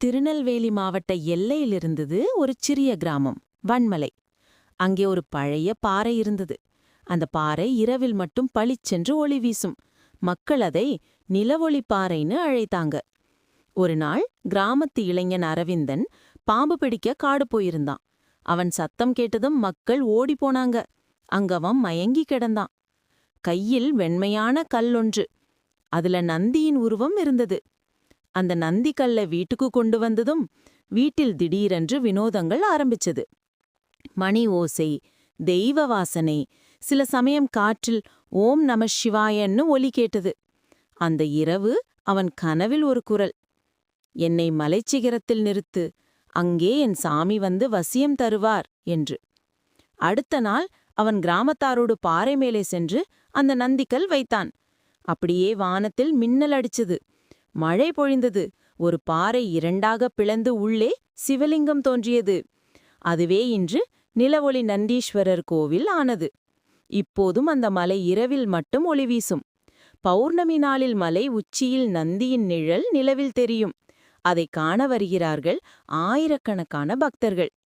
திருநெல்வேலி மாவட்ட எல்லையில் இருந்தது ஒரு சிறிய கிராமம் வன்மலை. அங்கே ஒரு பழைய பாறை இருந்தது. அந்த பாறை இரவில் மட்டும் பளிச்சென்று ஒளி வீசும். மக்கள் அதை நிலவொளி பாறைன்னு அழைத்தாங்க. ஒரு நாள் கிராமத்து இளைஞன் அரவிந்தன் பாம்பு பிடிக்க காடு போயிருந்தான். அவன் சத்தம் கேட்டதும் மக்கள் ஓடி போனாங்க. அங்கவன் மயங்கி கிடந்தான். கையில் வெண்மையான கல்லொன்று அதுல நந்தியின் உருவம் இருந்தது. அந்த நந்திக்கல்ல வீட்டுக்கு கொண்டு வந்ததும் வீட்டில் திடீரென்று வினோதங்கள் ஆரம்பிச்சது. மணி ஓசை தெய்வ வாசனை சில சமயம் காற்றில் ஓம் நம சிவாயன்னு ஒலி கேட்டது. அந்த இரவு அவன் கனவில் ஒரு குரல். என்னை மலைச்சிகரத்தில் நிறுத்து அங்கே என் சாமி வந்து வசியம் தருவார் என்று. அடுத்த நாள் அவன் கிராமத்தாரோடு பாறை மேலே சென்று அந்த நந்திக்கல் வைத்தான். அப்படியே வானத்தில் மின்னல் அடிச்சது. மழை பொழிந்தது. ஒரு பாறை இரண்டாக பிளந்து உள்ளே சிவலிங்கம் தோன்றியது. அதுவே இன்று நிலவொளி நந்தீஸ்வரர் கோவில் ஆனது. இப்போதும் அந்த மலை இரவில் மட்டும் ஒளி வீசும். பௌர்ணமி நாளில் மலை உச்சியில் நந்தியின் நிழல் நிலவில் தெரியும். அதை காண வருகிறார்கள் ஆயிரக்கணக்கான பக்தர்கள்.